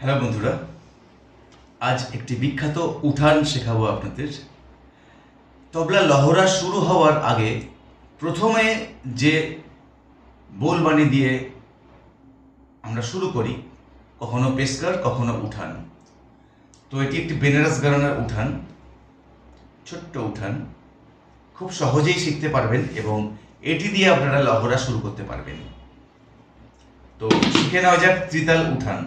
Hello বন্ধুরা, আজ একটি বিখ্যাত উঠান শেখাবো আপনাদের। তবলা লহরা শুরু হওয়ার আগে প্রথমে যে বোলবাণী দিয়ে আমরা শুরু করি, কখনো পেস্কার, কখনো উঠান। তো এটি একটি বেনারস গারানার উঠান, ছোট্ট উঠান। খুব সহজেই শিখতে পারবেন এবং এটি দিয়ে আপনারা লহরা শুরু করতে পারবেন। তো শিখে নেওয়া যাক ত্রিতাল উঠান।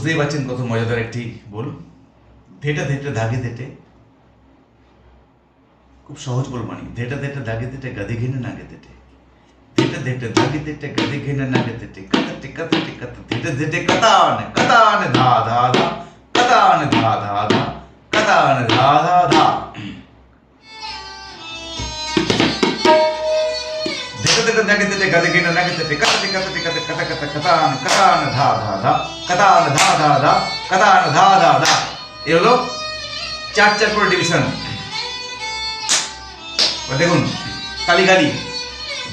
বুঝতেই পারছেন কত মজাদার একটি বল। ধেটা ধেটে ধাগে ধেটে খুব সহজ বল মানি ধেটা ধেটে ধাগে ধেটে গাদে ঘেনে, নাগে ধেটে ধেটে ধেটে দাগে ধেটে গাদে ঘেনে, নাগে ধেটে কাতাটে কাতাটে কাতা ধেটে ধেটে ধা কাতান ধা ধা ধা। কাতান ধা ধা ধা। কাতান ধা ধা ধা। ಜಗದಲ್ಲಿ ಗದಗಿನ ನಗತತಿ ಕತತಿ ಕತತಿ ಕತ ಕತ ಕತ ಕತಾನ ಕತಾನ ಧಾ ಧಾ ಧಾ ಕತಾನ ಧಾ ಧಾ ಧಾ ಕತಾನ ಧಾ ಧಾ ಧಾ এ হলো চার চার করে ডিভিশন দেখুন তালিকালি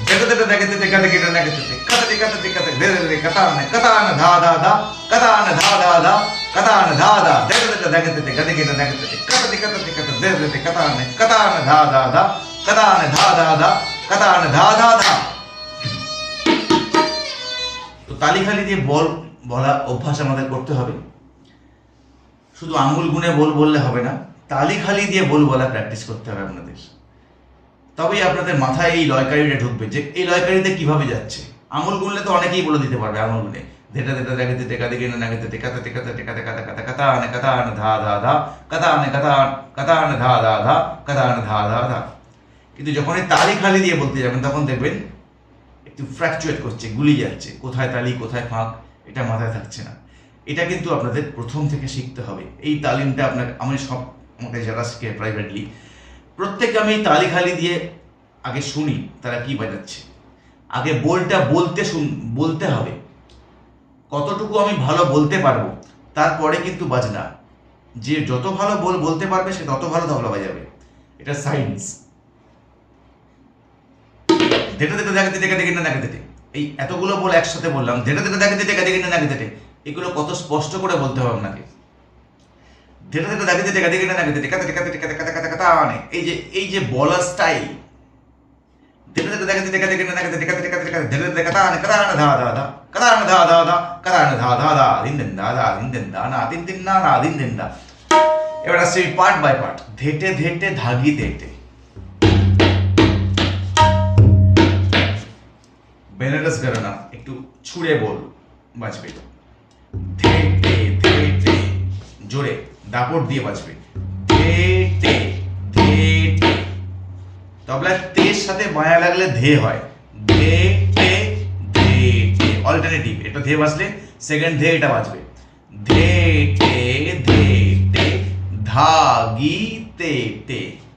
జగతట జగతట గదగిట నగతట కథటి కథటి కథ దేదరి కథాన కథాన ధా ధా ధా కథాన ధా ధా ధా కథాన ధా ధా జగతట జగతట గదగిట నగతట కథటి కథటి కథ దేదరి కథాన కథాన ధా ధా ధా కథాన ధా ధా ధా కథాన ధా ధా ధా তালিখালি দিয়ে বল বলা অভ্যাস আমাদের করতে হবে শুধু আঙ্গুল গুনে বল বললে হবে না তালি খালি দিয়ে বল বলা প্র্যাকটিস করতে হবে আপনাদের তবেই আপনাদের মাথায় এই লয়কারিটা ঢুকবে যে এই লয়কারিতে কীভাবে যাচ্ছে আঙুল গুনলে তো অনেকেই বলে দিতে পারবে আঙুল গুনে ধেটা ধেটা দেখে দিতে কাতে গেনে নাগে দিতে কাতে টেকাতে টেকাতে কাতে কাতে কাতা আনে কাতা আনে ধা ধা ধা কাতা আনে কাতা কাতা আনে ধা ধা ধা কাতা আনে ধা ধা ধা কিন্তু যখন এই তালি খালি দিয়ে বলতে যাবেন তখন দেখবেন একটু ফ্র্যাকচুয়েট করছে গুলি যাচ্ছে। কোথায় তালি, কোথায় ফাঁক, এটা মাথায় থাকছে না। এটা কিন্তু আপনাদের প্রথম থেকে শিখতে হবে। এই তালিমটা আপনাকে আমি সব আমাকে যারা শিখে প্রাইভেটলি প্রত্যেককে আমি এই তালি খালি দিয়ে আগে শুনি, তারা কি বাজাচ্ছে। আগে বলটা বলতে শুন, বলতে হবে। কতটুকু আমি ভালো বলতে পারব, তারপরে কিন্তু বাজনা। যে যত ভালো বল, বলতে পারবে, সে তত ভালো তবলা বাজাবে। এটা সায়েন্স ধেটে দেখে দেখে না দেখে এই এতগুলো বল একসাথে বললাম ধেটে ধেটে দেখে দিতে দেখে না দেখে এগুলো কত স্পষ্ট করে বলতে হবে আপনাকে ধেটে ধেটে দেখে দিতে দেখে না দেখে দিতে কাতে কাতে কাতে আনে এই যে এই যে বলার স্টাইল দেখে দেখে না দেখে আনে আনে ধা ধা ধা ধা ধা ধা ধা ধা ধা দা না না না এবার আসছে পার্ট বাই পার্ট ধেটে ধেটে ধাগি ধেটে বেনারস গারানা একটু ছুঁড়ে বল, বাজবে। ধে তে ধে তে, জোরে, দাপট দিয়ে বাজবে। ধে তে ধে তে। তবলায় তের সাথে মায়া লাগলে ধে হয়। ধে তে ধে তে অল্টারনেটিভ এটা ধে বাজলে সেকেন্ড ধে এটা বাজবে। ধে, তে ধে, তে, ধা, গি, তে তে।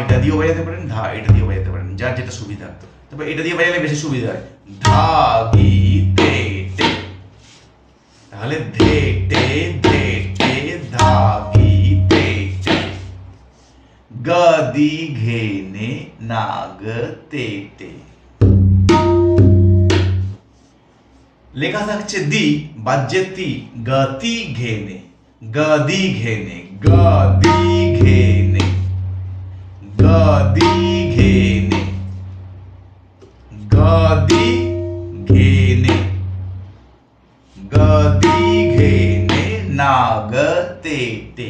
এটা দিয়েও বাজাতে পারেন ধা এটা দিয়েও বাজাতে পারেন যার যেটা সুবিধা তবে এটা দিয়ে বাজালে বেশি সুবিধা হয় ধা গি তে টে তাহলে ধে টে ধে টে ধা গি তে টে গদি ঘেনে নাগ তে টে লেখা থাকছে দি বাজ্যে তি গতি ঘেনে গদি ঘেনে গদি ঘেনে না গ তে টে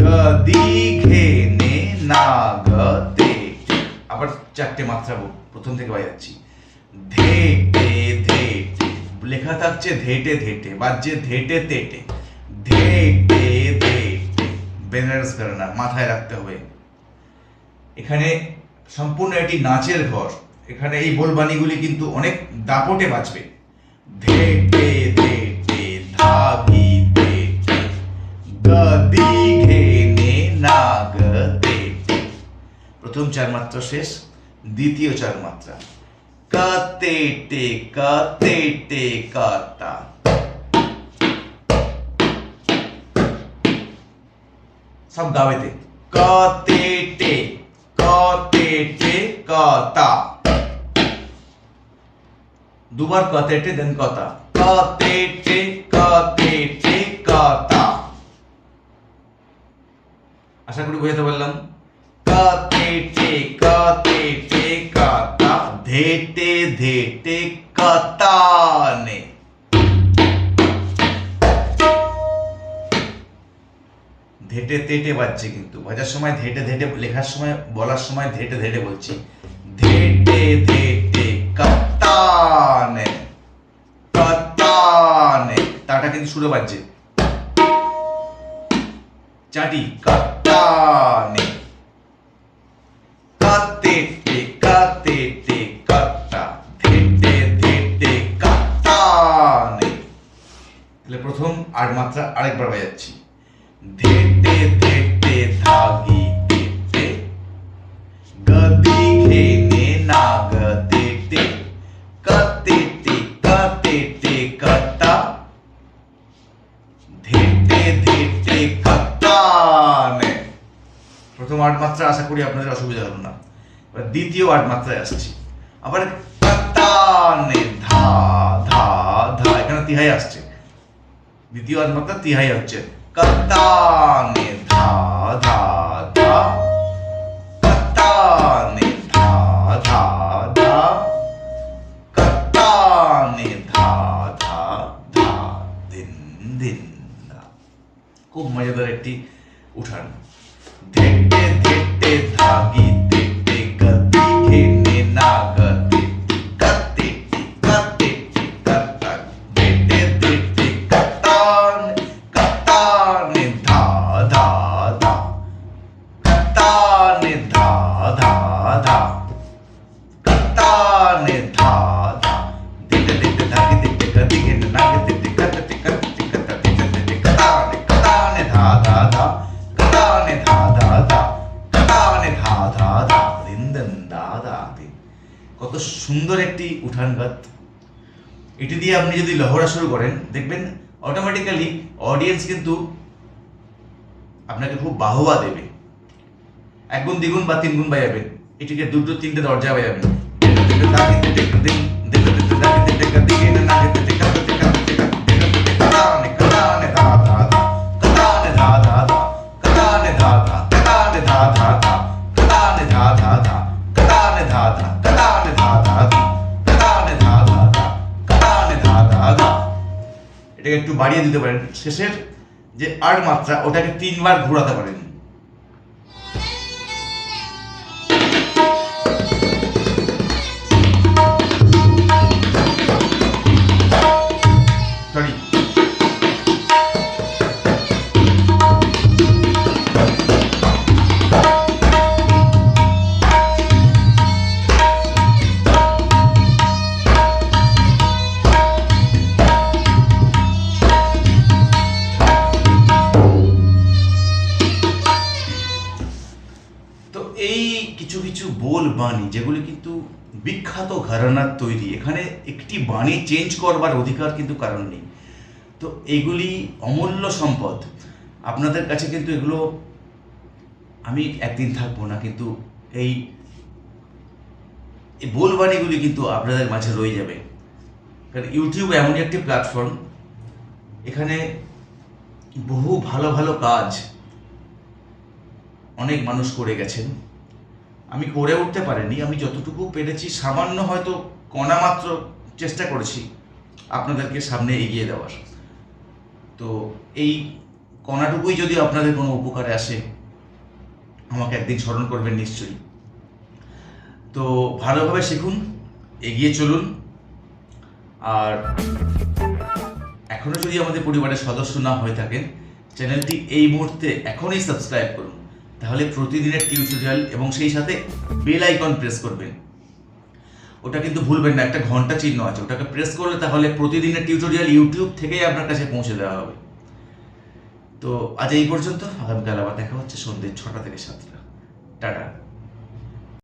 গ দীঘে নে না গ তে। আবার চারটে মাত্রা প্রথম থেকে বাজাচ্ছি। ধে টে ধে লেখা থাকছে ধেটে ধেটে, বাজছে ধেটে, তেটে। ধে টে ধে টে বেনারস ঘরানা, মাথায় রাখতে হবে। এখানে সম্পূর্ণ একটি নাচের ঘর। এখানে এই বোলবাণীগুলি কিন্তু অনেক দাপটে বাজবে। ধে টে ধে টে ধা ভি ধে টে গ দি ঘে নে না গ তে টে প্রথম চার মাত্রা শেষ দ্বিতীয় চার মাত্রা ক তে টে ক তে টে ক তা সব গাবেতে ক তে টে ক তে টে ক তা দুবার ক দেন ক তা ক তে টে ক তে টে ক তা আশা করি বুঝতে পারলাম। ক তে টে ক তে টে ধেটে ধেটে কতানে ধেটে, তেটে বাজছে কিন্তু। বাজার সময় ধেটে ধেটে, লেখার সময়, বলার সময় ধেটে ধেটে বলছি। ধেটে তাটা কিন্তু সুরে বাজছে। চাটি কাটানে। কাতে কাতে কাটা ধেটে ধেটে কাটানে। তাহলে প্রথম আর মাত্রা আরেকবার বাজাচ্ছি। ধেটে প্রথম আট মাত্রা আশা করি আপনাদের অসুবিধা হলো না। এবার দ্বিতীয় আট মাত্রায় আসছি। আবার ধা ধা ধা, এখানে তিহাই আসছে। দ্বিতীয় আট মাত্রা তিহাই হচ্ছে। কাতানে সুন্দর একটি উঠান গাত এটি দিয়ে আপনি যদি লহরা শুরু করেন দেখবেন অটোমেটিক্যালি অডিয়েন্স কিন্তু আপনাকে খুব বাহবা দেবে এক গুণ দ্বিগুণ বা তিন গুণ বাজাবেন এটিকে দুটো তিনটে দরজা বাজাবেন এটাকে একটু বাড়িয়ে দিতে পারেন। শেষের যে আর মাত্রা ওটাকে তিনবার ঘোরাতে পারেন। কিছু বোল বাণী যেগুলি কিন্তু বিখ্যাত ঘরানার তৈরি। এখানে একটি বাণী চেঞ্জ করবার অধিকার কিন্তু কারণ নেই। তো এগুলি অমূল্য সম্পদ। আপনাদের কাছে কিন্তু এগুলো আমি একদিন থাকব না, কিন্তু এই বোলবাণীগুলি কিন্তু আপনাদের মাঝে রয়ে যাবে। কারণ ইউটিউব এমনই একটি প্ল্যাটফর্ম এখানে বহু ভালো ভালো কাজ অনেক মানুষ করে গেছেন। আমি করে উঠতে পারিনি, আমি যতটুকু পেরেছি, সামান্য হয়তো কণা মাত্র চেষ্টা করেছি আপনাদেরকে সামনে এগিয়ে দেওয়ার। তো এই কণাটুকুই যদি আপনাদের কোনো উপকারে আসে, আমাকে একদিন স্মরণ করবেন নিশ্চয়ই। তো ভালোভাবে শিখুন, এগিয়ে চলুন। আর এখনও যদি আমাদের পরিবারের সদস্য না হয়ে থাকেন, চ্যানেলটি এই মুহূর্তে এখনই সাবস্ক্রাইব করুন। তাহলে প্রতিদিনের টিউটোরিয়াল এবং সেই সাথে বেল আইকন প্রেস করবেন। ওটা কিন্তু ভুলবেন না, একটা ঘণ্টা চিহ্ন আছে। ওটাকে প্রেস করলে তাহলে প্রতিদিনের টিউটোরিয়াল ইউটিউব থেকেই আপনার কাছে পৌঁছে দেওয়া হবে। তো আজ এই পর্যন্ত, আগামীকাল আবার দেখা হচ্ছে সন্ধ্যে ছটা থেকে সাতটা। টাটা।